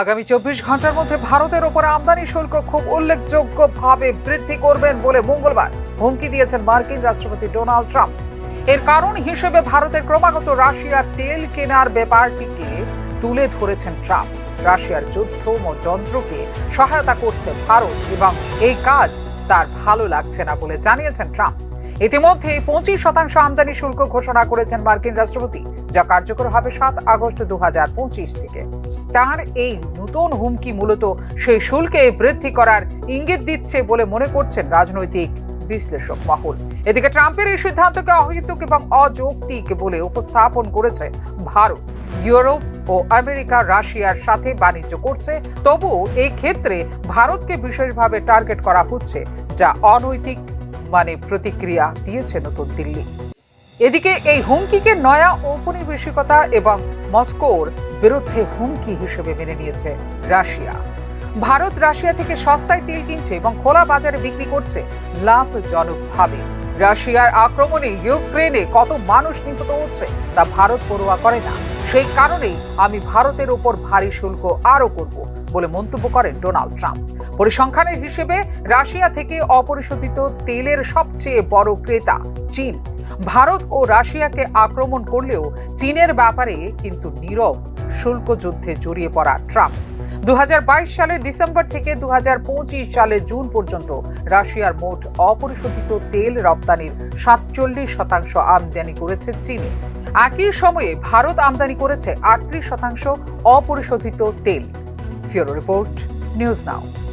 আগামী চব্বিশ ঘণ্টার মধ্যে ভারতের ওপর আমদানি শুল্ক খুব উল্লেখযোগ্যভাবে বৃদ্ধি করবেন বলে মঙ্গলবার হুমকি দিয়েছেন মার্কিন রাষ্ট্রপতি ডোনাল্ড ট্রাম্প। এর কারণ হিসেবে ভারতের ক্রমাগত রাশিয়ার তেল কেনার ব্যাপারটিকে তুলে ধরেছেন ট্রাম্প। রাশিয়ার যুদ্ধ ও যন্ত্রকে সহায়তা করছে ভারত এবং এই কাজ তার ভালো লাগছে না বলে জানিয়েছেন ট্রাম্প। ইতিমধ্যে পঁচিশ শতাংশ আমদানি শুল্ক ঘোষণা করেছেন মার্কিন রাষ্ট্রপতি, যা কার্যকর হবে সাত আগস্ট দু থেকে। তার এই নতুন হুমকি মূলত সেই শুল্কে বৃদ্ধি করার ইঙ্গিত দিচ্ছে বলে মনে করছেন রাজনৈতিক বিশ্লেষক মহল। এদিকে ট্রাম্পের এই সিদ্ধান্তকে অহেতুক এবং অযৌক্তিক বলে উপস্থাপন করেছে ভারত। ইউরোপ ও আমেরিকা রাশিয়ার সাথে বাণিজ্য করছে, তবুও এই ক্ষেত্রে ভারতকে বিশেষভাবে টার্গেট করা হচ্ছে, যা অনৈতিক মানে প্রতিক্রিয়া দিয়েছে নতুন দিল্লি। এদিকে এই হুমকিকে নয়া ঔপনিবেশিকতা এবং মস্কোর বিরুদ্ধে হুমকি হিসেবে মেনে নিয়েছে রাশিয়া। ভারত রাশিয়া থেকে সস্তায় তেল কিনছে এবং খোলা বাজারে বিক্রি করছে লাভজনকভাবে। রাশিয়ার আক্রমণে ইউক্রেনে কত মানুষ নিহত হচ্ছে তা ভারত পড়ুয়া করে না। সেই কারণেই আমি ভারতের ওপর ভারী শুল্ক আরও করব। বলে মন্তব্য করেন ডোনাল্ড ট্রাম্প। পরিসংখ্যানের হিসেবে রাশিয়া থেকে অপরিশোধিত তেলের সবচেয়ে বড় ক্রেতা চীন। ভারত ও রাশিয়াকে আক্রমণ করলেও চীনের ব্যাপারে কিন্তু নীরব শুল্ক যুদ্ধে জড়িয়ে পড়া ট্রাম্প। দু সালের ডিসেম্বর থেকে দু সালের জুন পর্যন্ত রাশিয়ার মোট অপরিশোধিত তেল রপ্তানির সাতচল্লিশ শতাংশ আমদানি করেছে চীনে। একই সময়ে ভারত আমদানি করেছে আটত্রিশ শতাংশ অপরিশোধিত তেল। Furo Report, News Now.